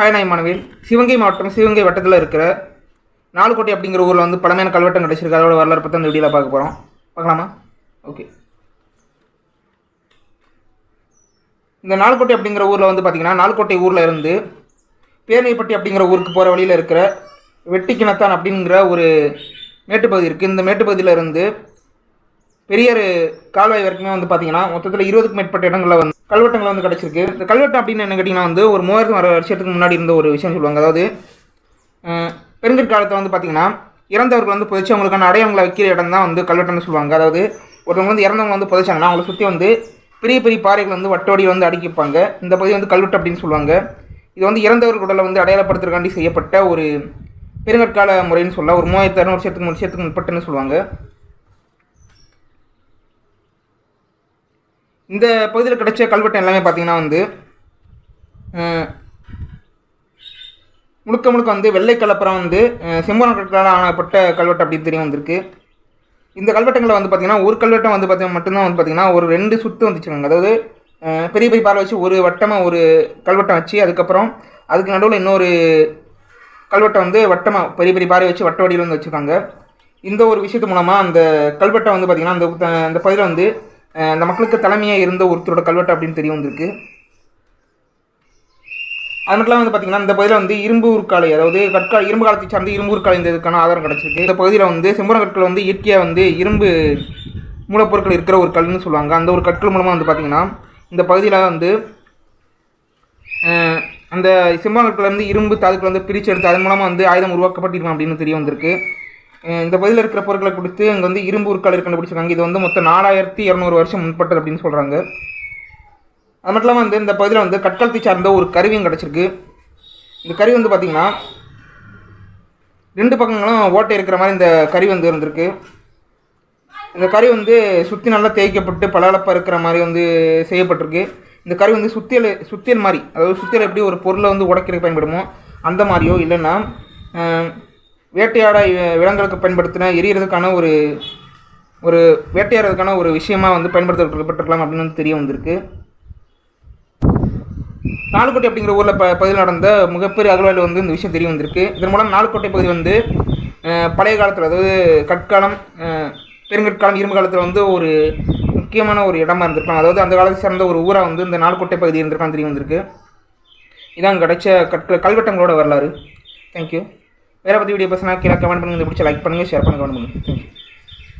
Hi நாய் மாணவியில் சிவகங்கை மாவட்டம் சிவகங்கை வட்டத்தில் இருக்கிற நாலுக்கோட்டை அப்படிங்கிற ஊரில் வந்து பழமையான கல்வெட்டம் கிடச்சிருக்கு அதோட வரலாறு பற்றி அந்த வீடியோவில் பார்க்க போகிறோம் பார்க்கலாமா? ஓகே. இந்த நாலுக்கோட்டை அப்படிங்கிற ஊரில் வந்து பார்த்திங்கன்னா நாலுக்கோட்டை ஊரில் இருந்து பேரணிப்பட்டி அப்படிங்கிற ஊருக்கு போகிற வழியில் இருக்கிற வெட்டி கிணத்தான் அப்படிங்கிற ஒரு மேட்டுப்பகுதி இருக்குது இந்த மேட்டுப்பகுதியில் இருந்து பெரியாறு கால்வாய் வரைக்குமே வந்து பார்த்திங்கன்னா மொத்தத்தில் இருபதுக்கும் மேற்பட்ட இடங்களில் வந்து கல்வெட்டங்கள் வந்து கிடச்சிருக்கு. இந்த கல்வெட்டம் அப்படின்னு என்ன கேட்டிங்கன்னா வந்து ஒரு மூவாயிரத்து வர வருஷத்துக்கு முன்னாடி இருந்த ஒரு விஷயம் சொல்லுவாங்க. அதாவது பெருங்கற்காலத்தை வந்து பார்த்தீங்கன்னா இறந்தவர்கள் வந்து புதைச்சி அவங்களுக்கான அடையாளங்களை வைக்கிற இடம் தான் வந்து கல்வெட்டம்னு சொல்லுவாங்க. அதாவது ஒருத்தவங்க வந்து இறந்தவங்க வந்து புதைச்சாங்கன்னா அவங்கள சுற்றி வந்து பெரிய பெரிய பாறைகள் வந்து வட்டோடி வந்து அடுக்கிப்பாங்க. இந்த பகுதி வந்து கல்வெட்டு அப்படின்னு சொல்லுவாங்க. இது வந்து இறந்தவர்கள் உடலை வந்து அடையாளப்படுத்துறதுக்காண்டி செய்யப்பட்ட ஒரு பெருங்கற்கால முறைன்னு சொல்லலாம் ஒரு மூவாயிரத்து அறுநூறு வருஷத்துக்கு வருஷத்துக்கு முற்பட்டுன்னு சொல்லுவாங்க. இந்த பகுதியில் கிடைச்ச கல்வெட்டு எல்லாமே பார்த்தீங்கன்னா வந்து முழுக்க முழுக்க வந்து வெள்ளை கலப்பரம் வந்து அஹ், கற்களால் ஆனப்பட்ட கல்வெட்டு அப்படின்னு தெரிய வந்திருக்கு. இந்த கல்வெட்டங்களில் வந்து பார்த்தீங்கன்னா ஒரு கல்வெட்டம் வந்து பார்த்தீங்கன்னா மட்டும்தான் வந்து பார்த்தீங்கன்னா ஒரு ரெண்டு சுத்து வந்துச்சுருக்காங்க அதாவது பெரிய பெரிய பார்வை வச்சு ஒரு வட்டமாக ஒரு கல்வெட்டம் வச்சு அதுக்கப்புறம் அதுக்கு நடுவில் இன்னொரு கல்வெட்டை வந்து வட்டமாக பெரிய பெரிய பாறை வச்சு வட்ட வடிவில் வந்து வச்சுருக்காங்க. இந்த ஒரு விஷயத்து மூலமாக அந்த கல்வெட்டை வந்து பார்த்திங்கன்னா அந்த அந்த பகுதியில் வந்து அந்த மக்களுக்கு தலைமையாக இருந்த ஒருத்தரோட கல்வெட்டு அப்படின்னு தெரிய வந்திருக்கு. அது மட்டும் இல்லாமல் வந்து பார்த்திங்கன்னா இந்த பகுதியில் வந்து இரும்பு உருக்காலை அதாவது கற்கால இரும்பு காலத்தை சார்ந்து இரும்பு உருக்காலை இந்த இதுக்கான ஆதாரம் கிடச்சிருக்கு. இந்த பகுதியில் வந்து செம்பரம் கற்கள் வந்து இயற்கையாக வந்து இரும்பு மூலப்பொருட்கள் இருக்கிற ஒரு கல்னு சொல்லுவாங்க. அந்த ஒரு கற்கள் மூலமாக வந்து பார்த்திங்கன்னா இந்த பகுதியில் வந்து அந்த செம்பரம் கற்கள் வந்து இரும்பு தாதுக்கள் வந்து பிரித்து எடுத்து அதன் மூலமாக வந்து ஆயுதம் உருவாக்கப்பட்டிருக்கும் அப்படின்னு தெரிய வந்திருக்கு. இந்த பகுதியில் இருக்கிற பொருட்களை கொடுத்து இங்கே வந்து இரும்பு உருக்கால் கண்டுபிடிச்சிருக்காங்க. இது வந்து மொத்தம் நாலாயிரத்தி இரநூறு வருஷம் முன்பட்டது அப்படின்னு சொல்கிறாங்க அது மட்டும் இல்லாமல் வந்து இந்த பகுதியில் வந்து கற்காலத்தை சார்ந்த ஒரு கருவியும் கிடச்சிருக்கு. இந்த கருவி வந்து பார்த்திங்கன்னா ரெண்டு பக்கங்களும் ஓட்டை இருக்கிற மாதிரி இந்த கருவி வந்து இருந்திருக்கு. இந்த கருவி வந்து சுற்றி நல்லா தேய்க்கப்பட்டு பளபளப்பாக இருக்கிற மாதிரி வந்து செய்யப்பட்டிருக்கு. இந்த கருவி வந்து சுத்தியல் சுத்தியல் மாதிரி அதாவது சுத்தியல் எப்படி ஒரு பொருளை வந்து உடைக்கிறதுக்கு பயன்படுமோ அந்த மாதிரியோ இல்லைன்னா வேட்டையாட விலங்குகளுக்கு பயன்படுத்தின எரியறதுக்கான ஒரு ஒரு வேட்டையாடுறதுக்கான ஒரு விஷயமாக வந்து பயன்படுத்தப்பட்டிருக்கலாம் அப்படின்னு தெரிய வந்திருக்கு. நாலுக்கோட்டை அப்படிங்கிற ஊரில் ப பகுதியில் நடந்த மிகப்பெரிய அகழ்வாயில் வந்து இந்த விஷயம் தெரிய வந்திருக்கு. இதன் மூலம் நாலுக்கோட்டை பகுதி வந்து பழைய காலத்தில் அதாவது கற்காலம் பெருங்கற்காலம் இரும்பு காலத்தில் வந்து ஒரு முக்கியமான ஒரு இடமா இருந்திருக்கலாம். அதாவது அந்த காலத்தை சேர்ந்த ஒரு ஊராக வந்து இந்த நாலுக்கோட்டை பகுதி இருந்திருக்கான்னு தெரிய வந்திருக்கு. இதான் கிடைச்ச கற்க கல்வெட்டங்களோட வரலாறு. தேங்க்யூ வேறு பற்றி வீடியோ பேசினா கீழே கமெண்ட் பண்ணுங்கள் இந்த பிடிச்ச லைக் பண்ணுங்கள் ஷேர் பண்ணுங்கள் கமெண்ட் பண்ணுங்கள் தேங்க்யூ